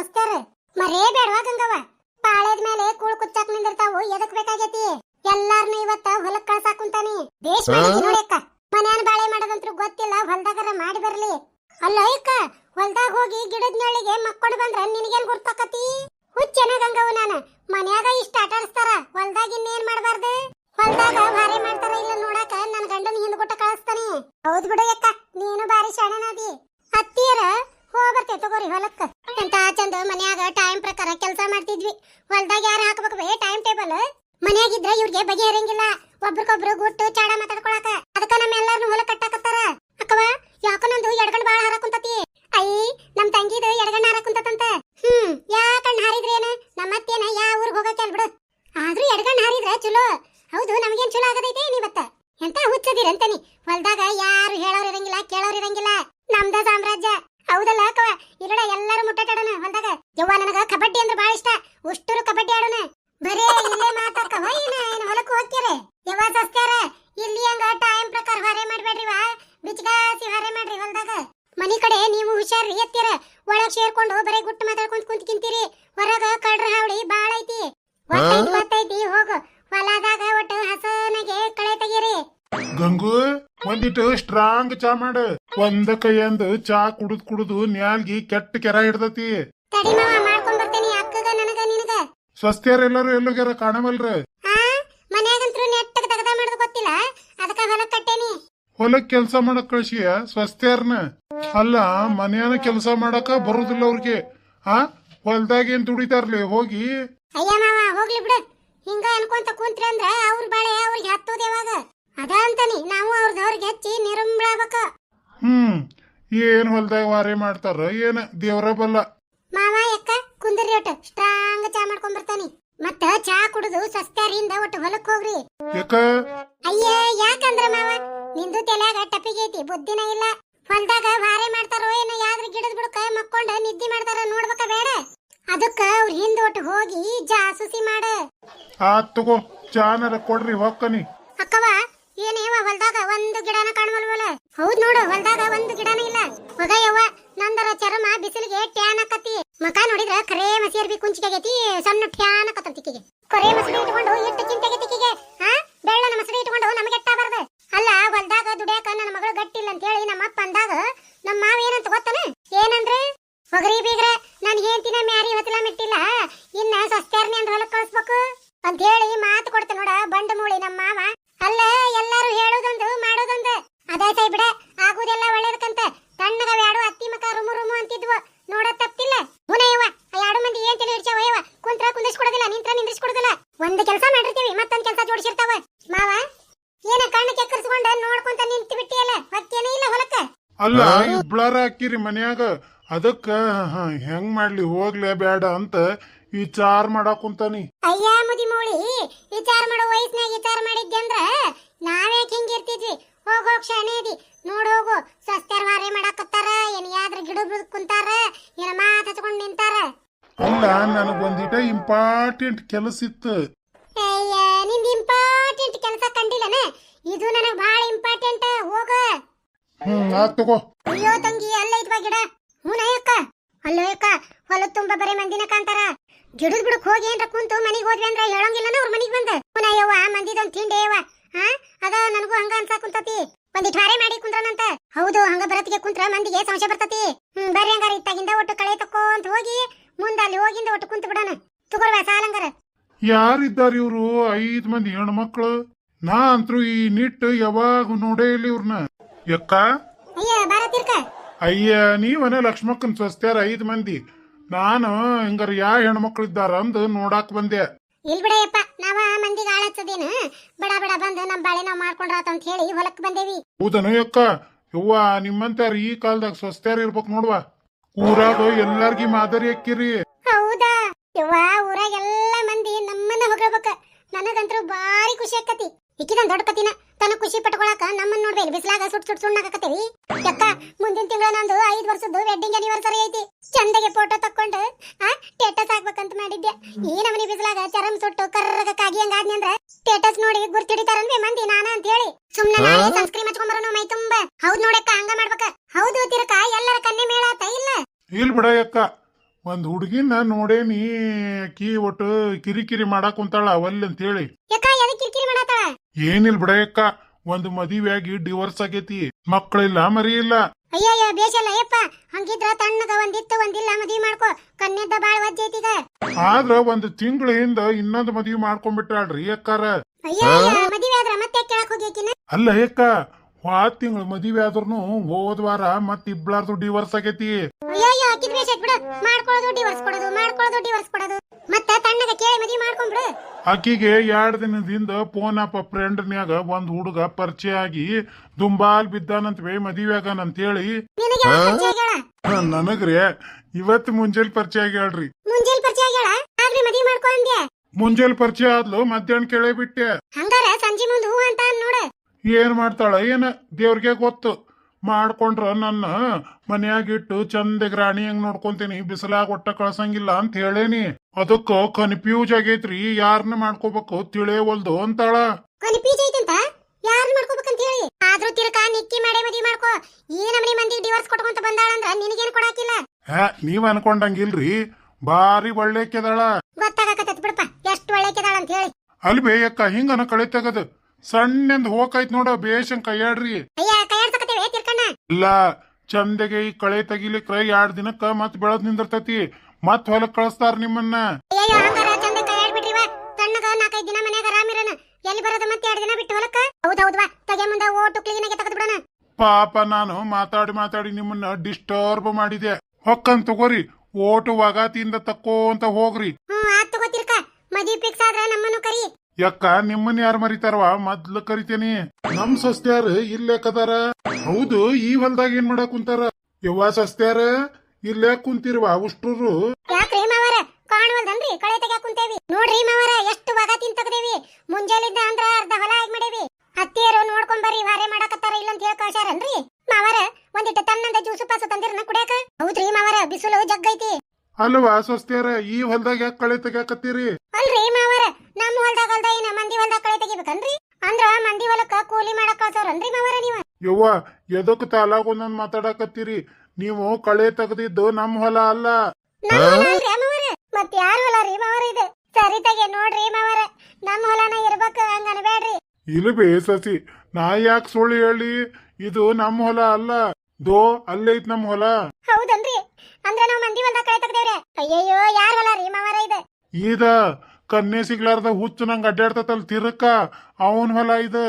ಸೊಸ್ತಾರ ಮರೇ ಬೇಡವಾ ಗಂಗವ್ವ ಪಾಳೆದ ಮೇಲೆ ಕೂಳ್ ಕುಚ್ಚಾಕ್ ನಿಂದಿರ್ತಾವು ಎದಕ್ ಬೇಕಾಗೈತಿ? ಎಲ್ಲಾರ್ನು ಇವತ್ತ ಹೊಲಕ್ ಕಳ್ಸಾಕ್ ಕುಂತಾನಿ. ದೇಶ ನೋಡಕ್ಕ ಮನ್ಯಾನ ಬಾಳೆ ಮಾಡೋದಂತ್ರು ಗೊತ್ತಿಲ್ಲ ಹೊಲ್ದಾಗರ ಮಾಡಿ ಬರ್ಲಿ. ಅಲ್ಲ ಅಯ್ಯಕ್ಕ ಹೊಲ್ದಾಗ ಹೋಗಿ ಗಿಡದ ನೆಳಿಗೆ ಮಕ್ಕೊಂಡು ಬಂದ್ರ ನಿನಗೇನ್ ಗುರ್ತಾಕತಿ? ಹುಚ್ಚನ ಗಂಗವ್ ನಾನು. ಮನ್ಯಾಗ ಇಷ್ಟ ಆಟ ಆಡಿಸ್ತಾರ ಹೊಲ್ದಾಗ ಇನ್ನೇನ್ ಮಾಡಬಾರ್ದು? ಹೊಲ್ದಾಗ ಭಾರಿ ಮಾಡ್ತಾರ ಇಲ್ಲ ನೋಡಾಕ ನನ್ ಗಂಡನ ಹಿಂದ್ಗುಟ್ಟ ಕಳಿಸ್ತಾನೆ. ಹೌದ್ ಬಿಡು ಅಕ್ಕ ನೀನು ಬಾರಿ ಶಾಣೆನದಿ. ಹತ್ತಿರ ಹೋಗ್ ಬರ್ತೆ ತಗೋರಿ ಹೊಲಕ್ಕ ಚಂದ ಮನ್ಯಾಗ ಟೈಮ್ ಪ್ರಕಾರ ಕೆಲಸ ಮಾಡ್ತಿದ್ವಿ. ಹೊಲ್ದಾಗ ಯಾರು ಹಾಕ್ಬೇಕು ಟೈಮ್ ಟೇಬಲ್ ಮನ್ಯಾಗಿದ್ರೆ ಇವ್ರಿಗೆ ಬಗೆಹರಂಗಿಲ್ಲ ಒಬ್ರಿಗೊಬ್ರು ಗುಟ್ಟು, ಚಾಡ ಮಾತಾಡ್ಕೊಳಕ ಅದಕ್ಕ ನಮ್ಮೆಲ್ಲಾರ್ನು ಹೊಲ ಕಟ್ಟಾಕತ್ತಾರ ಅಕ್ಕವ ಯಾಕ ನಂದು ಎಡಗಣ್ ಬಾಳ ಹಾರಕುಂತತಿ ಐ ನಮ್ ತಂಗಿದು ಎಡಗಣ್ಣ ಹಾರಕುಂತತಂತ ಹ್ಮ್ ಯಾಕಣ್ಣ ಹಾರಿದ್ರೇನ ನಮ್ಮತ್ತೇನ ಯಾ ಊರ್ಗ್ ಹೋಗಕ್ಕೆ ಅಲ್ ಬಿಡು ಆದ್ರೂ ಎಡಗಣ್ಣ ಹಾರಿದ್ರ ಚಲೋ ಹೌದು ನಮಗೇನ್ ಚಲೋ ಆಗದೈತೆ ನೀವತ್ತ ಎಂತ ಹುಚ್ಚದಿರಂತನಿ ಹೊಲ್ದಾಗ ಯಾರು ಹೇಳೋರ್ ಇರಂಗಿಲ್ಲ ಕೇಳೋರ್ ಇರಂಗಿಲ್ಲ ನಮ್ದ ಸಾಮ್ರಾಜ್ಯ ಹೌದಲ್ಲ ಅಕ್ಕವ ಇಲ್ಲಡ ಎಲ್ಲಾರು ಮುಟ್ಟಾಡೋಣ ಹೊಲ್ದಾಗ ಯವ್ವ ನನಗ ಕಬಡ್ಡಿ ಅಂದ್ರೆ ಬಾಳ ಇಷ್ಟ ಉಷ್ಟರು ಕಬಡ್ಡಿ ಆಡೋಣ ಬರೇ ಇಲ್ಲೇ ಮಾತಾಕ ಏನ ಏನ್ ಹೊಲಕ್ಕೆ ಹೋಗ್ತೀರಿ. ಯಾವ ಸಸ್ತ್ಯಾರ ಇಲ್ಲಿ ಹಂಗ ಟೈಮ್ ಪ್ರಕಾರ ಹೊರೆ ಮಾಡ್ಬೇಡ್ರಿ ವಾ ಬಿಚ್ಗಾಸಿ ಹೊರೆ ಮಾಡ್ರಿ ಹೊಲ್ದಾಗ. ಮನಿ ಕಡೆ ನೀವು ಹುಷಾರ್ ಎತ್ತೀರ. ಒಳಗ್ ಸೇರ್ಕೊಂಡು ಬರೇ ಗುಟ್ಟು ಮಾತಾಡ್ಕೊಂಡ್ ಕುಂತ್ ಕಿಂತೀರಿ. ಹೊರಗ ಕಳ್ರ ಹಾವಳಿ ಬಾಳ ಐತಿ. ಒತ್ತೈತಿ ಹೋಗ ಹೋಗು. ಹೊಲದಾಗ ಒಟ್ಟು ಹಸನಾಗೆ ಕಳೆ ತೆಗೀರಿ. ಗಂಗು ಒಂದಿಟ್ಟು ಸ್ಟ್ರಾಂಗ್ ಚಾ ಮಾಡು. ಒಂದ ಕೈಯಂದು ಚಾ ಕುಡಿದ್ ಕುಡಿದು ನ್ಯಾಲ್ಗಿ ಕೆಟ್ಟ ಕೆರ ಹಿಡ್ದತಿ. ತಡಿ ಮಾವ ನಿನಗ ಸ್ವಸ್ತ್ಯಾರ ಎಲ್ಲರೂ ಎಲ್ಲೋಗ್ಯಾರ ಕಾಣಮಲ್ರಿ ಮನ್ಯಾಗಂತ್ರು ನೆಟ್ಟಗ ತಗದ ಮಾಡೋದು ಗೊತ್ತಿಲ್ಲ? ಅದಕ್ಕ ಹೊಲ ಕಟ್ಟೇನಿ. ಹೊಲಕ್ ಕೆಲಸ ಮಾಡಕ್ ಕಳ್ಸಿಯ ಸ್ವಸ್ತ್ಯಾರ್ನ? ಅಲ್ಲ ಮನ್ಯಾನ ಕೆಲಸ ಮಾಡಕ ಬರುದಿಲ್ಲ ಅವ್ರಿಗೆ. ಆ? ಹೊಲ್ದಾಗ ಏನ್ ದುಡಿತಾರ್ಲಿ? ಹೋಗಿ. ಅಯ್ಯ ಮಾವ ಹೋಗ್ಲಿ ಬಿಡು. ಹಿಂಗ ಅನ್ಕೊಂತ ಕುಂತ್ರಿ ಅಂದ್ರ ಅವ್ರ ಬಾಳೆ ಅವ್ರಿಗೆ ಹತ್ತೋದ್ ಯಾವಾಗ? ಅದ ಅಂತಾನಿ ನಾವು ಅವ್ರದವ್ರಿಗೆ ಹೆಚ್ಚಿ ನಿರಂಬಳಾಬೇಕ ಹ್ಮ್. ಏನ್ ಹೊಲ್ದಾಗ ವಾರಿ ಮಾಡ್ತಾರ? ಏನ ದೇವ್ರ ಬಲ್ಲ ಮಾವ ಯಾಕ? ಒಟ್ಟು. ಸ್ಟ್ರಾಂಗ್ ಚಾ ಮಾಡ್ಕೊಂಡ್ ಬರ್ತಾನಿ. ಮತ್ತ ಚಾ ಕುಡಿದು ಸಸ್ತ್ಯಾರಿಂದ ಒಟ್ಟು ಹೊಲಕ್ ಹೋಗ್ರಿ. ಯಾಕ? ಅಯ್ಯ ಯಾಕಂದ್ರ ಮಾವ? ನಿಂದು ತಲ್ಯಾಗ ಟಪಿಗೆ ಐತಿ ಬುದ್ಧಿನ ಇಲ್ಲ. ಹೊಲ್ದಾಗ ಭಾರೆ ಮಾಡ್ತಾರೋ ಏನೋ ಯಾವ್ದ್ರ ಗಿಡದ ಬುಡಕ ಮಕ್ಕೊಂಡ ನಿದ್ದೆ ಮಾಡ್ತಾರ ನೋಡ್ಬೇಕ ಬೇಡ. ಅದಕ್ಕ ಅವ್ರ ಹಿಂದ್ ಒಟ್ಟು ಹೋಗಿ ಜಾಸುಸಿ ಮಾಡ. ಆತ್ ತಗೋ ಚಾನರ ಕೊಡ್ರಿ ಹೊಕ್ಕನಿ ಅಕ್ಕವ ಏನೇವ ಹೊಲ್ದಾಗ ಒಂದು ಗಿಡನ ಕಾಣವಲ್ವಲ್ಲ? ಹೌದ್ ನೋಡು, ಹೊಲ್ದಾಗ ಒಂದು ಗಿಡನ ಇಲ್ಲ. ಹೊಗ ಯವ್ವ, ನಂದರ ಚರ್ಮ ಬಿಸಿಲಿಗೆ ಟ್ಯಾನ್ ಆಕತಿ ಮಕ ನೋಡಿದ್ರ ಕರೇ ಮಸಿ ಅರ್ಬಿ ಕುಂಚಿಗೆ ಸಣ್ಣ ಟ್ಯಾನ್ ಆಕತ್ತಿಕಿಗೆ ಕರೇ ಮಸಡಿ ಇಟ್ಕೊಂಡು ಎಷ್ಟು ಚಿಂತೆಗೆ ತಿಕ್ಕಿಗೆ ಹಾ ಬೆಳ್ಳನ ಮಸಡಿ ಇಟ್ಕೊಂಡು ನಮಗೆ ಎಟ್ಟಾಬಾರ್ದು ಅಲ್ಲ ಹೊಲ್ದಾಗ ದುಡಿಯಾಕ ನನ್ನ ಮಗಳು ಗಟ್ಟಿಲ್ಲ ಅಂತ ಹೇಳಿ ನಮ್ಮ ಅಪ್ಪ ಅಂದಾಗ ನಮ್ಮ ಮಾವ ಏನಂತ ಗೊತ್ತನ ಏನಂದ್ರೆ ಹೊಗರಿ ಬೀಗ್ರ ನನ್ ಹೇಳ್ತಿನ ಮ್ಯಾರಿ ಹೊತ್ತಲ ಮೆಟ್ಟಿಲ್ಲ ಇನ್ನ ಸಸ್ತ್ಯಾರ್ನಿ ಅಂತ ಹೊಲಕ್ ಕಳ್ಸ್ಬೇಕು ಅಂತ ಹೇಳಿ ಮಾತು ಕೊಡ್ತ ನೋಡ ಬಂಡ ಮೂಳಿ ನಮ್ಮ ಮಾವ ಅಲ್ಲ ಎಲ್ಲಾರು ಹೇಳೋದೊಂದು ಮಾಡೋದೊಂದು ಅದಾಯ್ತೈ ಬಿಡ ಆಗುದೆಲ್ಲ ಒಳ್ಳೇದಕ್ಕಂತ ತಣ್ಣಗ ಯಾಡು ಅತ್ತಿ ಮಕ ರುಮು ರುಮು ಅಂತಿದ್ವು ನೋಡ ತಪ್ಪಿಲ್ಲ ಹುನಯ್ಯವ್ವ ಆ ಎರಡು ಮಂದಿ ಏನ್ ತಲೆ ಹಿಡ್ಚಾವ ಯವ್ವ ಕುಂತ್ರ ಕುಂದಿಸ್ಕೊಡೋದಿಲ್ಲ ನಿಂತ್ರ ನಿಂದ್ರಿಸ್ಕೊಡೋದಿಲ್ಲ ಒಂದು ಕೆಲಸ ಮಾಡಿರ್ತೀವಿ ಮತ್ತೊಂದ್ ಕೆಲಸ ಜೋಡಿಸಿರ್ತಾವ ಮಾವ ಏನ ಕಣ್ಣು ಕೆಕ್ಕರ್ಸ್ಕೊಂಡ ನೋಡ್ಕೊಂತ ನಿಂತು ಬಿಟ್ಟಿಯಲ್ಲ ಮತ್ತೇನ ಇಲ್ಲ ಹೊಲಕ್ಕ ಅಲ್ಲ ಇಬ್ಳಾರ ಹಾಕಿರಿ ಮನ್ಯಾಗ. ಅದಕ್ಕ ಹೆಂಗ್ ಮಾಡ್ಲಿ ಹೋಗ್ಲೇ ಬೇಡ ಅಂತ ವಿಚಾರ ಮಾಡಾಕ್ ಕುಂತಾನಿ. ಅಯ್ಯ ಮುದಿ ಮೌಳಿ ವಿಚಾರ ಮಾಡೋ ವಯಸ್ಸಿನಾಗ ವಿಚಾರ ಮಾಡಿದ್ದೆ ಅಂದ್ರ ನಾವ್ಯಾಕೆ ಹಿಂಗಿರ್ತಿದ್ವಿ ಹೋಗ್ ಹೋಗ್ ಶಾಣೇದಿ ನೋಡಿ ಹೋಗು. ಸ್ವಸ್ಥರ ವಾರೆ ಮಾಡಾಕತ್ತಾರ ಏನ್ ಯಾದ್ರ ಗಿಡ ಬಿಡ ಕುಂತಾರ ಏನ ಮಾತ್ ಹಚ್ಕೊಂಡ್ ನಿಂತಾರ? ಅಲ್ಲ ನನಗ್ ಒಂದಿಟ ಇಂಪಾರ್ಟೆಂಟ್ ಕೆಲಸ ಇತ್ತು. ಅಯ್ಯ ನಿಂದ ಇಂಪಾರ್ಟೆಂಟ್ ಕೆಲಸ ಕಂಡಿಲ್ಲನ? ಇದು ನನಗ್ ಬಹಳ ಇಂಪಾರ್ಟೆಂಟ್ ಹೋಗ. ಹ್ಮ್ ಆತ್ ತಗೋ. ಅಯ್ಯೋ ತಂಗಿ ಅಲ್ಲ ಇದ್ವಾ ಗಿಡ? ಹ್ಞೂ ಅಲ್ಲೋ ಅಕ್ಕ ಹೊಲ ತುಂಬಾ ಬರೀ ಮಂದಿನ ಕಾಂತಾರ ಗಿಡದ ಬಿಡಕ್ ಹೋಗಿ ಏನ್ರ ಕುಂತು ಮನಿಗ್ ಹೋದ್ವಿ ಅಂದ್ರ ಹೇಳಂಗಿಲ್ಲನ ಅವ್ರ ಮನಿಗ್ ಬಂದ? ಯವ್ವ ಮಂದಿದೊಂದ್ ತಿಂಡಿ ಅವ ಹಾ ಅದ ನನಗೂ ಹಂಗ ಅನ್ಸಾ ಕುಂತತಿ. ಒಂದಿಟ್ ಹಾರೆ ಮಾಡಿ ಕುಂದ್ರನಂತ. ಹೌದು ಹಂಗ ಬರತ್ತಿಗೆ ಕುಂತ್ರ ಮಂದಿಗೆ ಸಂಶಯ ಬರ್ತತಿ. ಹ್ಮ್ ಬರ್ರಿ ಹಂಗಾರ ಇತ್ತಾಗಿಂದ ಒಟ್ಟು ಕಳೆ ತಕ್ಕೋ ಅಂತ ಹೋಗಿ ಮುಂದ ಅಲ್ಲಿ ಹೋಗಿಂದ ಒಟ್ಟು ಕುಂತ ಬಿಡೋಣ. ತಗೋರ್ವ ಸಾಲಂಗಾರ. ಯಾರಿದ್ದಾರೆ ಇವ್ರು? ಐದ್ ಮಂದಿ ಹೆಣ್ಮಕ್ಳು. ನಾ ಅಂತೂ ಈ ನಿಟ್ಟು ಯಾವಾಗ ನೋಡೇ ಇಲ್ಲಿ ಇವ್ರನ್ನ ಯಕ್ಕ? ಅಯ್ಯ ಬಾರ ತಿರ್ಕ. ಅಯ್ಯ ನೀವನ ಲಕ್ಷ್ಮಕ್ಕನ್ ಸ್ವಸ್ತ್ಯಾರ ಐದ್ ಮಂದಿ. ನಾನು ಹಿಂಗಾರ ಯಾ ಹೆಣ್ಮಕ್ಳು ಇದ್ದಾರ ಅಂದ್ ನೋಡಾಕ್ ಬಂದೆ. ಇಲ್ ಬಿಡಯ್ಯಪ್ಪ ನಾವ ಮಂದಿಗೆ ಆಳತ್ತದೇನ ಬಡ ಬಡ ಬಂದು ನಮ್ ಬಾಳೆ ನಾವ್ ಮಾಡ್ಕೊಂಡ್ರಾತ ಅಂತ ಹೇಳಿ ಹೊಲಕ್ ಬಂದೇವಿ. ಹೌದನ ಯಕ್ಕ? ಯವ್ವ ನಿಮ್ಮಂತಾರ ಈ ಕಾಲದಾಗ ಸ್ವಸ್ತ್ಯಾರ ಇರ್ಬೇಕು ನೋಡ್ವಾ. ಊರಾಗ ಎಲ್ಲಾರ್ಗಿ ಮಾದರಿ ಅಕ್ಕಿರಿ. ಹೌದಾ? ಯವ್ವ ಊರಾಗ ಎಲ್ಲ ಮಂದಿ ನಮ್ಮನ್ನ ಹೊಗಳ್ಬೇಕ. ನನಗಂತರೂ ಬಾರಿ ಖುಷಿ ಆಕತಿ. ಇಕ್ಕಿದಂದ್ ದೊಡ್ಡ ಕತಿನ ತನ್ನ ಖುಷಿ ಪಟ್ಕೊಳಕ ನಮ್ಮನ್ನ ನೋಡ್ಬೇ ಬಿಸ್ಲಾಗ ಸುಟ್ ಸುಟ್ ಸುಣ್ಣಾಕತ್ತೀವಿ ಯಕ್ಕ ಮುಂದಿನ ತಿಂಗಳ ನಂದು ಐದ್ ವರ್ಷದ್ದು ವೆಡ್ಡಿಂಗ್ ಆನಿವರ್ಸರಿ ಐತಿ. ಚಂದಗೆ ಫೋಟೋ ತಕ್ಕೊಂಡು ಆ ಸ್ಟೇಟಸ್ ಹಾಕ್ಬೇಕಂತ ಮಾಡಿದ್ದೆ. ಈ ನಮನಿ ಬಿಸ್ಲಾಗ ಚರಮ್ ಸುಟ್ಟು ಕರ್ರಗ ಕಾಗಿ ಹಂಗ ಆದ್ನಿ ಅಂದ್ರ ಸ್ಟೇಟಸ್ ನೋಡಿ ಗುರ್ತಿಡಿತಾರನ್ವಿ ಮಂದಿ ನಾನ ಅಂತ ಹೇಳಿ ಸುಮ್ನೆ ನಾಳೆ ಸನ್ಸ್ಕ್ರೀನ್ ಹಚ್ಕೊಂಬರೋನು ಮೈ ತುಂಬ. ಹೌದ್ ನೋಡಕ್ಕ ಹಂಗ ಮಾಡ್ಬೇಕ. ಹೌದು ತಿರಕ ಎಲ್ಲರ ಕನ್ನೆ ಮೇಳ ಆತ ಇಲ್ಲ? ಇಲ್ ಬಿಡ ಯಕ್ಕ ಒಂದ್ ಹುಡುಗಿನ ನೋಡೇನಿ ಕೀ ಒಟ್ಟು ಕಿರಿಕಿರಿ ಮಾಡಾಕ್ ಕುಂತಾಳ ಅವಲ್ಲಿ ಅಂತ ಹೇಳಿ ಯಾಕ ಎದಕ್ ಕಿರಿಕಿರಿ ಮಾಡತ್ತಾಳ ಏನಿಲ್ ಬಿಡಯಕ್ಕ ಒಂದ್ ಮದುವೆಯಾಗಿ ಡಿವೋರ್ಸ್ ಆಗೇತಿ. ಮಕ್ಕಳಿಲ್ಲ ಮರಿ ಇಲ್ಲ ಅಯ್ಯಯ್ಯ ಬೇಷಲ್ಲ ಯಪ್ಪ ಹಂಗಿದ್ರ ತಣ್ಣಗ ಒಂದಿತ್ತು ಒಂದಿಲ್ಲ ಮದ್ವಿ ಮಾಡ್ಕೋ. ಕನ್ನೆದ್ದ ಬಾಳ ವಜ್ಜೈತಿಗ ಆದ್ರ ಒಂದ್ ತಿಂಗಳ ಹಿಂದ ಇನ್ನೊಂದ್ ಮದ್ವಿ ಮಾಡ್ಕೊಂಡ್ಬಿಟ್ಟಾಳ್ರಿ ಅಕ್ಕಾರ. ಅಯ್ಯಯ್ಯ ಮದ್ವೆ ಆದ್ರ ಮತ್ತೆ ಕೇಳಕ್ ಹೋಗ್ಯಾಕಿನ? ಅಲ್ಲ ಏಕ ಹೋದ್ ತಿಂಗಳ ಮದ್ವಿ ಆದ್ರೂನು ಹೋದ್ ವಾರ ಮತ್ ಇಬ್ಲಾರ್ದು ಡಿವೋರ್ಸ್ ಆಗೇತಿ. ಅಯ್ಯಯ್ಯ ಹಾಕಿದ್ ಬೇಷ ಬಿಡು. ಮಾಡ್ಕೊಳ್ಳೋದು ಡಿವೋರ್ಸ್ ಕೊಡೋದು ಮಾಡ್ಕೊಳ್ಳೋದು ಡಿವೋರ್ಸ್ ಕೊಡೋದು. ಮತ್ತೆ ತಣ್ಣಗ ಕೇಳಿ ಮದ್ವಿ ಆಕಿಗೆ ಎರಡು ದಿನದಿಂದ ಫೋನ್ ಅಪ್ಪ ಫ್ರೆಂಡ್ನ್ಯಾಗ ಒಂದ್ ಹುಡುಗ ಪರಿಚಯ ಆಗಿ ದುಂಬಾಲ್ ಬಿದ್ದಾನಂತವೇ ಮದುವೆಯಾಗನಂತ ಹೇಳಿ ನನಗ್ರಿ ಇವತ್ ಮುಂಜಾನೆ ಪರಿಚಯ ಆಗ್ಯಾಳ್ರಿ. ಮುಂಜಾನೆ ಪರಿಚಯ ಆಗ್ಯಾಳ? ಆಗ್ಲಿ ಮದ್ವಿ ಮಾಡ್ಕೊ ಅಂದ್ಯ? ಮುಂಜಾನೆ ಪರಿಚಯ ಆದ್ಲು ಮಧ್ಯಾಹ್ನ ಕೇಳೇ ಬಿಟ್ಟೆ ಹಂಗಾರ ಸಂಜೆ ಮುಂದ್ ಹೂ ಅಂತ ಅಂದ್ ನೋಡ. ಏನ್ ಮಾಡ್ತಾಳ ಏನ ದೇವ್ರಿಗೆ ಗೊತ್ತು. ಮಾಡ್ಕೊಂಡ್ರ ನನ್ನ ಮನ್ಯಾಗಿಟ್ಟು ಚಂದ ರಾಣಿ ಹೆಂಗ್ ನೋಡ್ಕೊಂತೀನಿ ಬಿಸಿಲಾಗ ಒಟ್ಟ ಕಳ್ಸಂಗಿಲ್ಲ ಅಂತ ಹೇಳೇನಿ. ಅದಕ್ಕ ಕನ್ಫ್ಯೂಸ್ ಆಗೈತ್ರಿ ಯಾರನ್ನ ಮಾಡ್ಕೋಬೇಕು ತಿಳಿಯವಲ್ದು ಅಂತಾಳ. ಕನ್ಫ್ಯೂಸ್ ಐತಂತ? ಯಾರನ್ನ ಮಾಡ್ಕೋಬೇಕಂತ ಹೇಳಿ? ಆದ್ರೂ ತಿರ್ಕ ನಿಕ್ಕಿ ಮಾಡೇ ಮದಿ ಮಾಡ್ಕೋ. ಈ ನಮನಿ ಮಂದಿ ಡಿವೋರ್ಸ್ ಕೊಟ್ಕೊಂತ ಬಂದಾಳಂದ್ರ ನಿನಗೇನ್ ಕೊಡಾಕಿಲ್ಲ? ಹಾ ನೀವ್ ಅನ್ಕೊಂಡಂಗಿಲ್ರಿ ಬಾರಿ ಒಳ್ಳೆ ಕೆದಾಳ. ಗೊತ್ತಾಗಕತ್ತೈತ್ ಬಿಡಪ್ಪ ಎಷ್ಟ್ ಒಳ್ಳೆ ಕೆದಾಳ ಅಂತ ಹೇಳಿ. ಅಲ್ಲಿ ಬೇಯಕ್ಕ ಹಿಂಗನ ಕಳೆ ತೆಗದು. ಸಣ್ಣಂದ್ ಹೋಗೈತ್ ನೋಡ ಬೇಷಂಗ್ ಕೈಯಾಡ್ರಿ. ಅಯ್ಯ ಕೈಯಾಡ್ಸಕತ್ತೇವೆ ತಿರ್ಕಣ್ಣ. ಇಲ್ಲ ಚಂದಗೆ ಈ ಕಳೆ ತೆಗಿಲಿಕ್ರ ಎರಡ್ ದಿನಕ್ಕ ಮತ್ ಬೆಳದ್ ನಿಂದಿರ್ತತಿ. ಮತ್ ಹೊಲಕ್ ಕಳಿಸ್ತಾರ ನಿಮ್ಮನ್ನ. ಅಯ್ಯಯ್ಯೋ ಹಂಗಾರ ಚಂದ ಕೈಯಾಡ್ಬಿಟ್ರಿ ಸಣ್ಣಗ ನಾಲ್ಕೈದ್ ದಿನ ಮನ್ಯಾಗ ಆರಾಮಿರನ ಎಲ್ಲಿ ಬರೋದ ಮತ್ತೆ ಎರಡ್ ದಿನ ಬಿಟ್ಟು ಹೊಲಕ್ಕ? ಹೌದೌದ್ವಾ ತಗೆ ಮುಂದ ಓಟು ಕ್ಲೀನ್ ಆಗಿ ತೆಗೆದು ಬಿಡೋಣ. ಪಾಪ ನಾನು ಮಾತಾಡಿ ಮಾತಾಡಿ ನಿಮ್ಮನ್ನ ಡಿಸ್ಟರ್ಬ್ ಮಾಡಿದೆ. ಹೊಕ್ಕನ್ ತಗೋರಿ ಓಟು ವಗಾತಿಯಿಂದ ತಕ್ಕೋಂತ ಹೋಗ್ರಿ. ಹ್ಮ್ ಆತ್ ಮದ್ವಿ ಫಿಕ್ಸ್ ಆದ್ರ ನಮ್ಮನ್ನು ಕರಿ. ಯಕ್ಕ, ನಿಮ್ಮನ್ನ ಯಾರು ಮರಿತಾರವ? ಮೊದ್ಲು ಕರಿತೇನಿ. ನಮ್ ಸಸ್ತ್ಯಾರ ಇಲ್ಲೇ ಕದಾರ. ಹೌದು, ಈ ಹೊಲ್ದಾಗ ಏನ್ ಮಾಡಕ್ ಕುಂತಾರ? ಯವ್ವ ಸಸ್ತ್ಯಾರ, ಇಲ್ಲೇ ಕುಂತಿರುವ ಉಷ್ಟ್ರು ಯಾಕ್ರಿ ಮಾವರ? ಕಾಣುವಲ್ದನ್ರಿ ಕಳೆ ತೆಗ್ಯಾಕ್ ಕುಂತೇವಿ. ನೋಡ್ರಿ ಮಾವರ, ಎಷ್ಟು ವಗಾತಿನ್ ತೆಗ್ದೇವಿ ಮುಂಜಾಲಿದ್ದ ಅಂದ್ರ ಅರ್ಧ ಹೊಲ ಆಗಿ ಮಾಡೇವಿ ಹತ್ತಿಯರು ನೋಡ್ಕೊಂಡ್ ಬರ್ರಿ, ವಾರೆ ಮಾಡಕತ್ತಾರ ಇಲ್ಲ ಅಂತ ಹೇಳಿ ಕಳ್ಸ್ಯಾರನ್ರಿ ಮಾವರ, ಒಂದಿಟ್ಟು ತನ್ನಂದ ಜ್ಯೂಸು ಪಾಸು ತಂದಿರನ ಕುಡ್ಯಾಕ? ಹೌದ್ರಿ ಮಾವರ, ಬಿಸಿಲು ಜಗ್ಗೈತಿ. ಅಲ್ವಾ ಸಸ್ತ್ಯಾರ ಈ ಹೊಲ್ದಾಗ ಯಾಕೆ ಕಳೆ ತೆಗ್ಯಾಕತ್ತೀರಿ? ಅಲ್ರಿ ಮಾವರ ನಮ್ಮ ಹೊಲ್ದಾಗ ಅಲ್ದ ಏನ ಮಂದಿ ಹೊಲ್ದಾಗ ಕಳೆ ತೆಗಿಬೇಕನ್ರಿ? ಅಂದ್ರ ಮಂದಿ ಹೊಲಕ್ಕ ಕೂಲಿ ಮಾಡಕ್ ಕಳ್ಸೋರನ್ರಿ ಮಾವರ ನೀವ? ಯವ್ವ ಎದಕ್ ತಾಲಾಗೊಂದೊಂದ್ ಮಾತಾಡಕತ್ತೀರಿ? ನೀವು ಕಳೆ ತೆಗ್ದಿದ್ದು ನಮ್ ಹೊಲ ಅಲ್ಲ. ನಮ್ಮ ಹೊಲ ಮಾವರ ಮತ್ ಯಾರ ಹೊಲ ರೀ ಮಾವರ ಇದು? ಸರಿ ತಗೆ ನೋಡ್ರಿ ಮಾವರ ನಮ್ಮ ಹೊಲನ ಇರ್ಬೇಕು ಹಂಗ ಅನ್ಬೇಡ್ರಿ ಇಲ್ಬೇ ಸಸಿ ನಾ ಯಾಕೆ ಸುಳ್ಳು ಹೇಳಿ? ಇದು ನಮ್ ಹೊಲ ಅಲ್ಲ. ದೋ ಅಲ್ಲೈತ್ ನಮ್ ಹೊಲ. ಹೌದನ್ರಿ ಅಂದ್ರ ನಾವು ಮಂದಿ ಹೊಲ್ದಾಗ ಕಳೆ ತೆಗ್ದೇವ್ರೆ. ಅಯ್ಯಯ್ಯೋ ಯಾರ ಹೊಲ ರೀ ಮಾವರ ಇದು? ಈದ ಕನ್ನೆ ಸಿಗ್ಲಾರ್ದ ಹುಚ್ಚು ನಂಗೆ ಅಡ್ಡಾಡ್ತತಲ್ ತಿರುಕ ಅವನ್ ಹೊಲ ಇದು.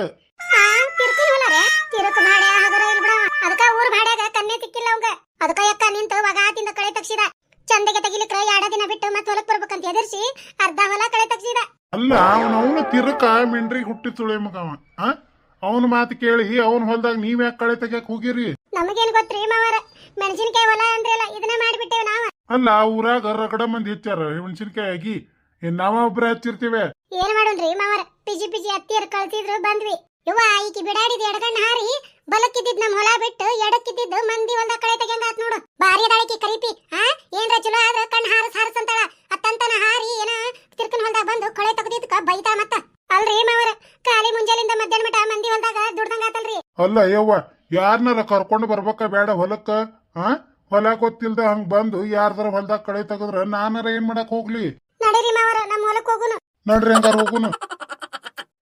ಆ, ತಿರ್ಕನ ಹೊಲ ರೇ. ತಿರುಕ್ ಮಾಡ್ಯ ಹಗರ ಇಲ್ ಬಿಡ ಅದಕ್ಕ ಊರ್ ಭಾಡ್ಯಾಗ ಕನ್ನೆ ಸಿಕ್ಕಿಲ್ಲ ಅವಂಗ. ಅದಕ್ಕ ಯಕ್ಕ ನಿಂತು ವಗಾತಿಂದ ಕಳೆ ತಗ್ಸಿದ. ಚಂದಗೆ ತೆಗಿಲಿಕ್ರ ಎರಡ ದಿನ ಬಿಟ್ಟು ಮತ್ ಹೊಲಕ್ ಬರ್ಬೇಕಂತ ಎದರ್ಸಿ ಅರ್ಧ ಹೊಲ ಕಳೆ ತಗ್ಸಿದ. ಅಲ್ಲ ಅವನ ಅವನು ತಿರುಕ ಮಿಂಡ್ರಿಗೆ ಹುಟ್ಟಿ ಮಗ ಮಗವ ಆ? ಅವನ ಮಾತು ಕೇಳಿ ಅವನ ಹೊಲದಾಗ ನೀವ್ ಯಾಕೆ ಕಳೆ ತೆಗಿಯಕ್ ಹೋಗಿರಿ? ನಮಗೇನ್ ಗೊತ್ತ್ರಿ ಮಾವರ? ಮೆಣಸಿನಕಾಯಿ ಹೊಲ ಅಂದ್ರಲ್ಲ ಇದನ್ನ ಮಾಡ್ಬಿಟ್ಟೇವ ನಾವ. ಅಲ್ಲ ಊರಾಗ ರಗಡ ಮಂದಿ ಹೆಚ್ಚಾರ ಮೆಣಸಿನಕಾಯಿ ಆಗಿ. ಏನ್ ನಾವ ಒಬ್ರ ಹಚ್ಚಿರ್ತೀವಿ. ಏನ್ ಮಾಡೋಣ್ರಿ ಮಾವರ? ಪಿಜಿ ಪಿಜಿ ಹತ್ತಿಯರ್ ಕಳ್ಸಿದ್ರು ಬಂದ್ವಿ. ಇವ ಈಕಿ ಬಿಡಾಡಿದ ಎಡಗಣ್ಣ ಹಾರಿ ಬಲಕ್ಕಿದ್ದಿದ್ ನಮ್ ಹೊಲ ಬಿಟ್ಟು ಎಡಕ್ಕಿದ್ದಿದ್ದು ಮಂದಿ ಒಂದ ಕಳೆ ತೆಗ್ಯಂಗ ಆತ್ ನೋಡು. ಬಾರಿ ಅದಾಳಿಕಿ ಕರಿಪಿ ಹಾ ಏನ್ರ ಚಲೋ ಆದ್ರ ಕಣ್ಣ ಹಾರಸ್ ಹಾರಸ್ ಅಂತಾಳ. ಅತ್ತಂತನ ಹಾರಿ ಏನ ತಿರ್ಕನ್ ಹೊಲ್ದಾಗ ಬಂದು ಕಳೆ ತೆಗ್ದಿದ್ಕ ಬೈತಾ ಮತ್ತ ಅಲ್ರಿ ಮಾವರ ಖಾಲಿ ಮುಂಜಾಲಿಂದ ಮಧ್ಯಾಹ್ನ ಮಟ ಮಂದಿ ಹೊಲ್ದಾಗ ದುಡ್ದಂಗ ಆತಲ್ರಿ ಅಲ್ಲ ಯವ್ವ ಯಾರನ್ನಾರ ಕರ್ಕೊಂಡು ಬರ್ಬೇಕ ಬೇಡ ಹೊಲಕ್ಕ? ಆ? ಹೊಲ ಗೊತ್ತಿಲ್ದ ಹಂಗ್ ಬಂದು ಯಾರ್ದಾರ ಹೊಲದಾಗ ಕಳೆ ತೆಗದ್ರ ನಾನಾರ ಏನ್ ಮಾಡಕ್ ಹೋಗ್ಲಿ? ನಡೀರಿ ಮಾವರ ನಮ್ಮ ಹೊಲಕ್ಕೆ ಹೋಗುನು. ನಡ್ರಿ ಹಂಗಾರ ಹೋಗುನು.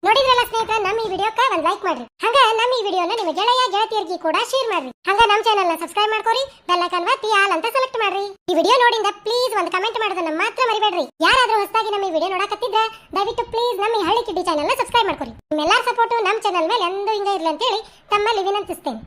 ನೋಡಿದ್ರಲ್ಲ ಸ್ನೇಹಿತರೆ, ನಮ್ಮ ಈ ವಿಡಿಯೋಕ್ಕ ಒಂದು ಲೈಕ್ ಮಾಡ್ರಿ. ಹಂಗ ನಮ್ಮ ಈ ವಿಡಿಯೋನ ನಿಮ್ಮ ಗೆಳೆಯ, ಗೆಳತಿಯರಿಗೆ ಕೂಡ ಶೇರ್ ಮಾಡ್ರಿ. ಹಂಗ ನಮ್ಮ ಚಾನೆಲ್ನ ಸಬ್ಸ್ಕ್ರೈಬ್ ಮಾಡ್ಕೊರಿ ಬೆಲ್ ಐಕಾನ್ ಒತ್ತಿ ಆಲ್ ಅಂತ ಸೆಲೆಕ್ಟ್ ಮಾಡ್ರಿ. ಈ ವಿಡಿಯೋ ನೋಡಿಂದ ಪ್ಲೀಸ್ ಒಂದು ಕಮೆಂಟ್ ಮಾಡೋದನ್ನ ಮಾತ್ರ ಮರಿಬೇಡ್ರಿ. ಯಾರಾದ್ರೂ ಹೊಸದಾಗಿ ನಮ್ಮ ಈ ವಿಡಿಯೋ ನೋಡಕತ್ತಿದ್ರೆ, ದಯವಿಟ್ಟು ಪ್ಲೀಸ್ ನಮ್ಮ ಈ ಹಳ್ಳಿ ಕಿಡ್ಡಿ ಚಾನೆಲ್ನ ಸಬ್ಸ್ಕ್ರೈಬ್ ಮಾಡ್ಕೊರಿ. ನಿಮ್ಮೆಲ್ಲರ ಸಪೋರ್ಟ್ ನಮ್ಮ ಚಾನೆಲ್ ಮೇಲೆ ಎಂದೂ ಹಿಂಗ ಇರಲಿ ಅಂತ ಹೇಳಿ ತಮ್ಮಲ್ಲಿ ವಿನಂತಿಸ್ತೇನೆ.